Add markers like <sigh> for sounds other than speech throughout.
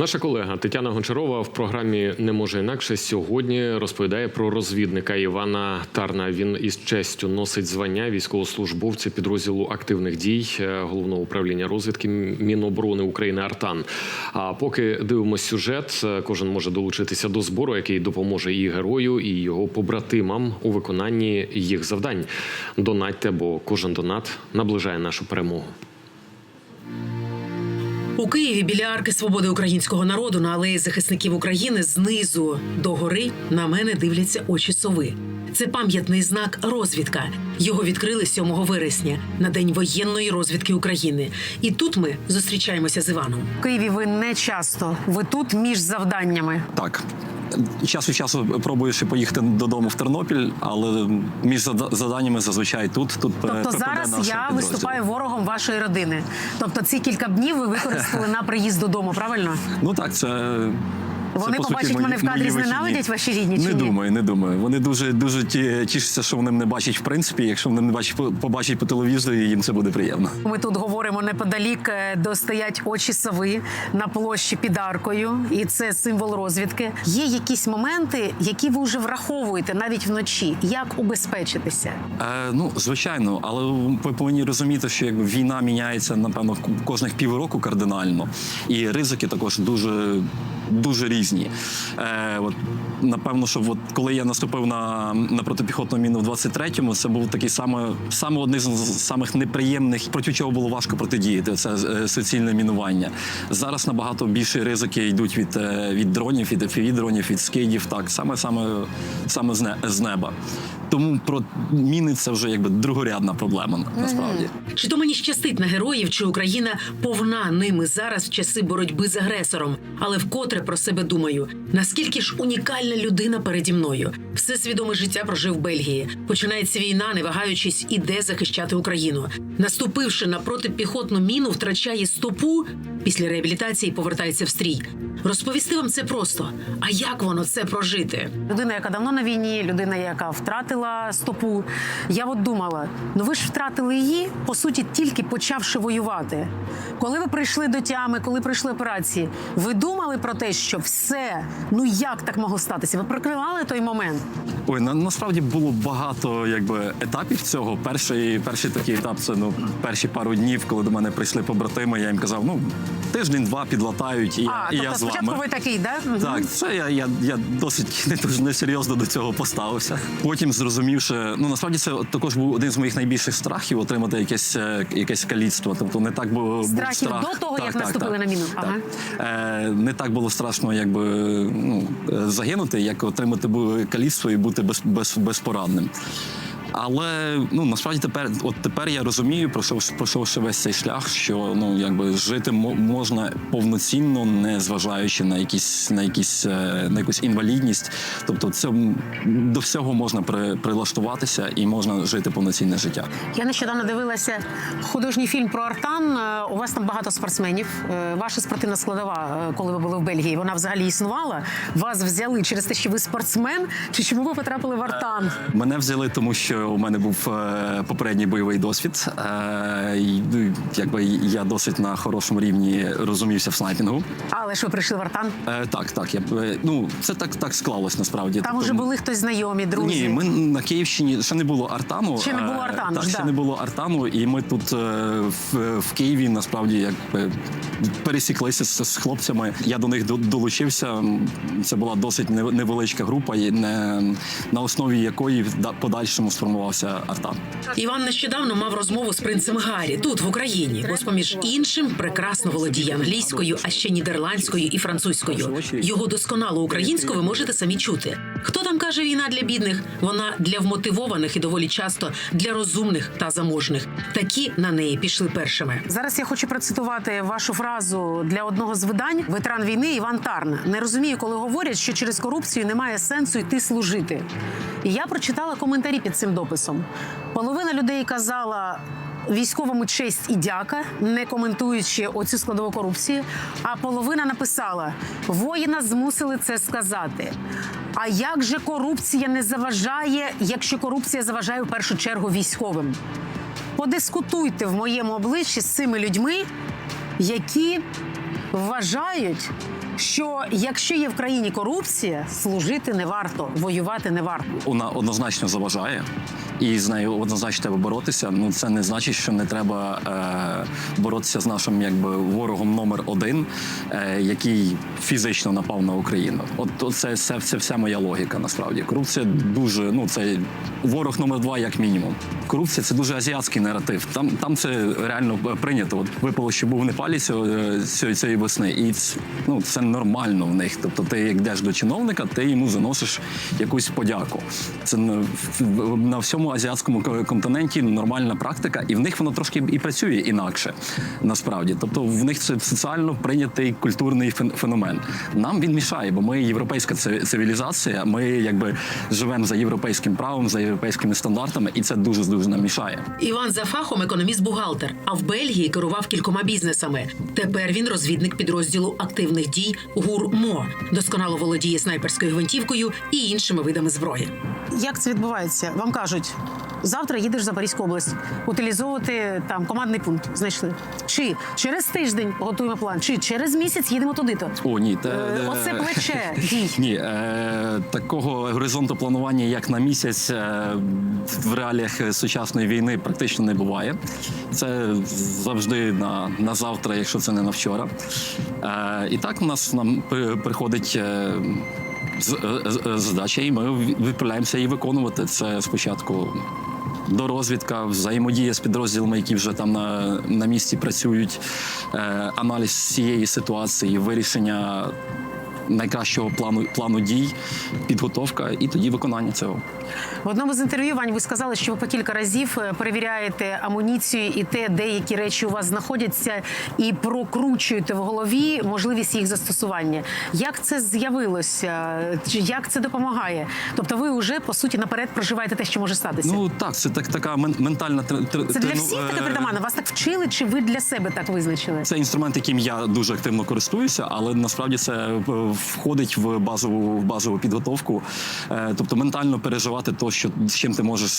Наша колега Тетяна Гончарова в програмі не може інакше сьогодні розповідає про розвідника Івана Тарна. Він із честю носить звання військовослужбовця підрозділу активних дій е, головного управління розвідки Міноборони України Артан. А поки дивимося сюжет, е, кожен може долучитися до збору, який допоможе і герою, і його побратимам у виконанні їх завдань. Донатьте, бо кожен донат наближає нашу перемогу. У Києві біля арки свободи українського народу на алеї захисників України знизу до гори на мене дивляться очі сови. Це пам'ятний знак розвідка. Його відкрили 7 вересня на день воєнної розвідки України. І тут ми зустрічаємося з Іваном. В Києві ви не часто. Ви тут між завданнями. Так. Час від часу пробую ще поїхати додому в Тернопіль, але між зада- заданнями зазвичай тут. Тут Тобто зараз я підрозділ. виступаю ворогом вашої родини. Тобто ці кілька днів ви використали <laughs> на приїзд додому, правильно? Ну так, це. Вони по побачать мої- мене в кадрі, зненавидять ваші рідні чи Не ні? думаю, не думаю. Вони дуже дуже ті- тішаться, що вони мене бачать в принципі. Якщо вони не бачать по- побачать по телевізору, їм це буде приємно. Ми тут говоримо неподалік, е, де стоять очі сови на площі під аркою, і це символ розвідки. Є якісь моменти, які ви вже враховуєте навіть вночі. Як убезпечитися? Е, ну, звичайно, але ви повинні розуміти, що якби війна міняється, напевно, к- кожних півроку кардинально, і ризики також дуже, дуже різні. Е, от, напевно, що от, коли я наступив на, на протипіхотну міну в 23-му, це був такий саме, саме один з самих неприємних, проти чого було важко протидіяти. Це е, суцільне мінування. Зараз набагато більше ризики йдуть від, е, від дронів, від fpv дронів, від скидів, так, саме, саме, саме з, не, з неба. Тому про міни це вже якби другорядна проблема насправді. Чи то мені щастить на героїв, чи Україна повна ними зараз в часи боротьби з агресором, але вкотре про себе думаю: наскільки ж унікальна людина переді мною? Все свідоме життя прожив в Бельгії. Починається війна, не вагаючись, іде захищати Україну. Наступивши на протипіхотну міну, втрачає стопу. Після реабілітації повертається в стрій. Розповісти вам це просто. А як воно це прожити? Людина, яка давно на війні, людина, яка втратила стопу. Я от думала: ну ви ж втратили її, по суті, тільки почавши воювати. Коли ви прийшли до тями, коли прийшли операції, ви думали про те, що все, ну як так могло статися? Ви прикривали той момент? Ой, на, насправді було багато якби етапів цього. Перший, перший такий етап це ну перші пару днів, коли до мене прийшли побратими. Я їм казав, ну тиждень-два підлатають, і, а, я, і тобто я з спочатку ви такий, да? Так, це я, я, я досить <laughs> не дуже несерйозно до цього поставився. Потім зрозумівши, ну насправді це також був один з моїх найбільших страхів отримати якесь, е, якесь каліцтво. Тобто не так було страх. до того, як наступили на міну? Так. Ага. Е, не так було страшно, якби ну, е, загинути, як отримати каліцтво і бути без, без, безпорадним. Але ну насправді тепер, от тепер я розумію, пройшов, пройшовши весь цей шлях, що ну якби жити мо- можна повноцінно, не зважаючи на якісь на якісь е, на якусь інвалідність. Тобто, це до всього можна при, прилаштуватися і можна жити повноцінне життя. Я нещодавно дивилася художній фільм про Артан. Е, У вас там багато спортсменів. Е, Ваша спортивна складова, коли ви були в Бельгії, вона взагалі існувала. Вас взяли через те, що ви спортсмен, чи чому ви потрапили в Артан? Мене взяли, тому що у мене був е, попередній бойовий досвід. Е, ну, якби я досить на хорошому рівні розумівся в снайпінгу. Але ж ви прийшли в Артан. Е, так, так. Я, ну, це так, так склалось насправді. Там Тобто, уже були хтось знайомі, друзі. Ні, ми на Київщині ще не було Артану. Ще не було Артану Так, ж, ще да. не було Артану, і ми тут в, в Києві насправді якби пересіклися з, з хлопцями. Я до них долучився. Це була досить невеличка група, і на основі якої в да- подальшому сформувався Артан. Іван нещодавно мав розмову з принцем Гаррі тут в Україні, бо поміж іншим прекрасно володіє англійською, а ще нідерландською і французькою. Його досконалу українську ви можете самі чути. Хто там каже війна для бідних? Вона для вмотивованих і доволі часто для розумних та заможних. Такі на неї пішли першими. Зараз я хочу процитувати вашу фразу для одного з видань. Ветеран війни Іван Тарн. Не розумію, коли говорять, що через корупцію немає сенсу йти служити. І я прочитала коментарі під цим дописом. Половина людей казала. Військовому честь і дяка, не коментуючи оцю складову корупції. А половина написала: воїна змусили це сказати. А як же корупція не заважає, якщо корупція заважає в першу чергу військовим? подискутуйте в моєму обличчі з цими людьми, які вважають, що якщо є в країні корупція, служити не варто, воювати не варто. Вона однозначно заважає, і з нею однозначно треба боротися. Ну це не значить, що не треба е, боротися з нашим якби ворогом номер один, е, який фізично напав на Україну. От, це, це, це вся моя логіка. Насправді корупція дуже ну це ворог номер два, як мінімум. Корупція це дуже азіатський наратив. Там там це реально прийнято. От випало, що був в Непалі цього- цієї цієї весни, і ну це нормально в них. Тобто, ти як йдеш до чиновника, ти йому заносиш якусь подяку. Це на, на всьому азіатському континенті нормальна практика, і в них воно трошки і працює інакше. Насправді, тобто в них це соціально прийнятий культурний фен- феномен. Нам він мішає, бо ми європейська ци- цивілізація. Ми якби живемо за європейським правом, за європейськими стандартами, і це дуже дуже нам мішає. Іван за фахом економіст-бухгалтер, а в Бельгії керував кількома бізнесами. Тепер він розвідник підрозділу активних дій ГУР-МО. Досконало володіє снайперською гвинтівкою і іншими видами зброї. Як це відбувається? Вам кажуть, завтра їдеш в Запорізьку область, утилізовувати там командний пункт. Знайшли. Чи через тиждень готуємо план, чи через місяць їдемо туди-то. О, ні, те, Е, Оце плече <laughs> дій. Ні, е, такого горизонту планування, як на місяць, е, в реаліях сучасної війни практично не буває. Це завжди на, на завтра, якщо це не на вчора. Е, і так у нас нам приходить. е, е, е, задача, і ми відправляємося її виконувати. Це спочатку дорозвідка, взаємодія з підрозділами, які вже там на, на місці працюють, е, аналіз цієї ситуації, вирішення найкращого плану, плану дій, підготовка і тоді виконання цього. В одному з інтерв'ю Вань, ви сказали, що ви по кілька разів е, перевіряєте амуніцію і те, деякі речі у вас знаходяться, і прокручуєте в голові можливість їх застосування. Як це з'явилося? Чи Як це допомагає? Тобто, ви вже по суті наперед проживаєте те, що може статися. Ну так, це так, така ментальна це для всіх е, таке притаманно? Вас так вчили, чи ви для себе так визначили? Це інструмент, яким я дуже активно користуюся, але насправді це е, входить в базову в базову підготовку. Е, Тобто ментально переживати то, що з чим ти можеш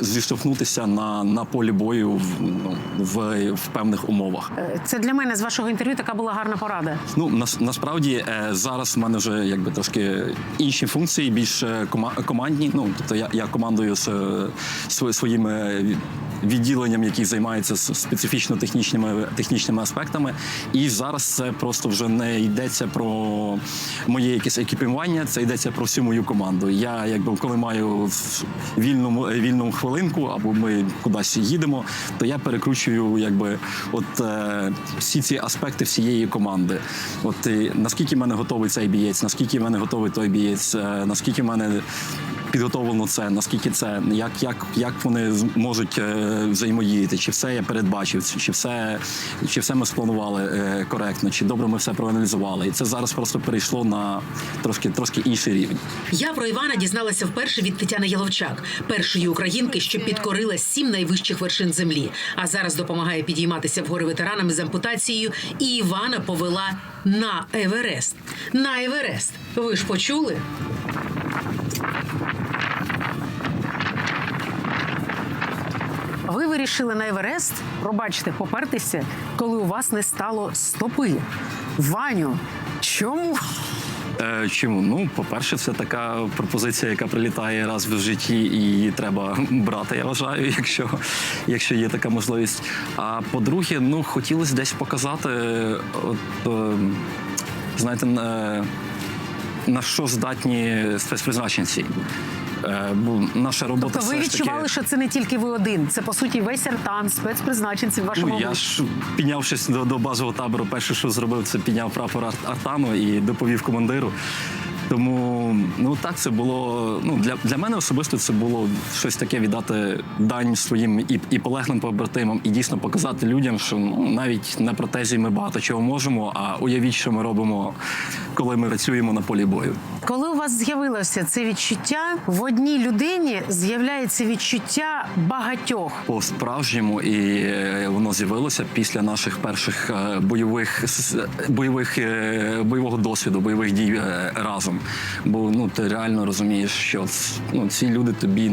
зіштовхнутися на, на полі бою в, ну, в, в певних умовах. Е, Це для мене з вашого інтерв'ю така була гарна порада. Ну нас, насправді е, зараз в мене вже якби трошки інші функції, більш е, кома- командні. Ну тобто я, я командую з, своїми відділенням, які займаються специфічно технічними технічними аспектами. І зараз це просто вже не йдеться про моє якесь екіпірування, це йдеться про всю мою команду. Я якби коли маю вільну вільну хвилинку або ми кудись їдемо, то я перекручую якби от е, всі ці аспекти всієї команди. От і наскільки в мене готовий цей бієць, наскільки в мене готовий той бієць, е, наскільки в мене підготовлено це, наскільки це, як, як, як вони з- можуть е, взаємодіяти, чи все я передбачив, чи все, чи все ми спланували е, коректно, чи добре ми все проаналізували. І це зараз просто перейшло на трошки, трошки інший рівень. Я про Івана дізналася вперше від Тетяни Яловчак, першої українки, що підкорила сім найвищих вершин землі. А зараз допомагає підійматися вгори ветеранам з ампутацією. І Івана повела на Еверест. На Еверест. Ви ж почули? Ви вирішили на Еверест, пробачте, попертися, коли у вас не стало стопи. Ваню, чому? Е, Чому? Ну, по-перше, це така пропозиція, яка прилітає раз в житті, і її треба брати, я вважаю, якщо, якщо є така можливість. А по-друге, ну хотілося десь показати, от, е, знаєте, на, на що здатні спецпризначенці. Е, Бо наша робота Тобто ви все таки... відчували, що це не тільки ви один, це по суті весь артан, спецпризначенці в вашому Ну, я ж піднявшись до, до базового табору, перше, що зробив, це підняв прапор Ар- Артану і доповів командиру. Тому ну так це було. Ну для, для мене особисто це було щось таке віддати дань своїм і, і полеглим побратимам, і дійсно показати людям, що ну навіть на протезі ми багато чого можемо. А уявіть, що ми робимо, коли ми працюємо на полі бою. Коли у вас з'явилося це відчуття, в одній людині з'являється відчуття багатьох. по справжньому, і е, воно з'явилося після наших перших е, бойових бойових е, бойового досвіду, бойових дій разом. Бо ну ти реально розумієш, що ну, ці люди тобі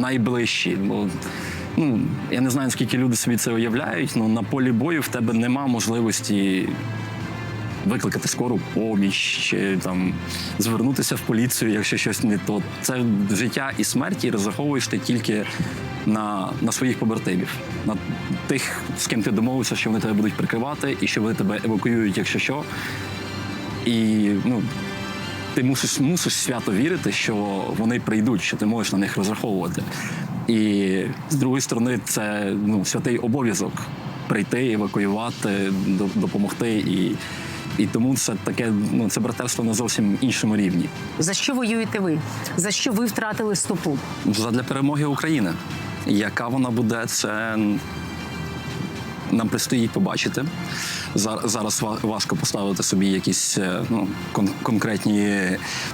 найближчі. Бо ну я не знаю, скільки люди собі це уявляють. але на полі бою в тебе нема можливості викликати скору поміч, чи там звернутися в поліцію, якщо щось не то. Це життя і смерть, і розраховуєш ти тільки на, на своїх побратимів, на тих, з ким ти домовився, що вони тебе будуть прикривати, і що вони тебе евакуюють, якщо що. І ну, ти мусиш, мусиш свято вірити, що вони прийдуть, що ти можеш на них розраховувати. І з другої сторони, це ну, святий обов'язок прийти, евакуювати, допомогти. І, і тому це таке, ну це братерство на зовсім іншому рівні. За що воюєте ви? За що ви втратили стопу? Задля перемоги України. Яка вона буде, це нам предстоїть побачити. Зар- Зараз ва- важко поставити собі якісь е, ну, кон- конкретні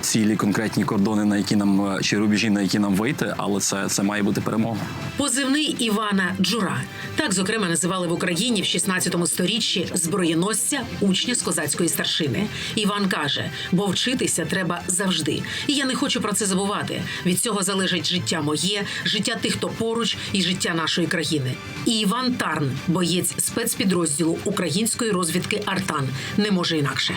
цілі, конкретні кордони, на які нам е, чи рубежі, на які нам вийти, але це, це має бути перемога. Позивний Івана Джура. Так, зокрема, називали в Україні в 16 сторіччі зброєносця учня з козацької старшини. Іван каже: бо вчитися треба завжди. І я не хочу про це забувати. Від цього залежить життя моє, життя тих, хто поруч, і життя нашої країни. І Іван Тарн, боєць спецпідрозділу української розвідки Артан, не може інакше.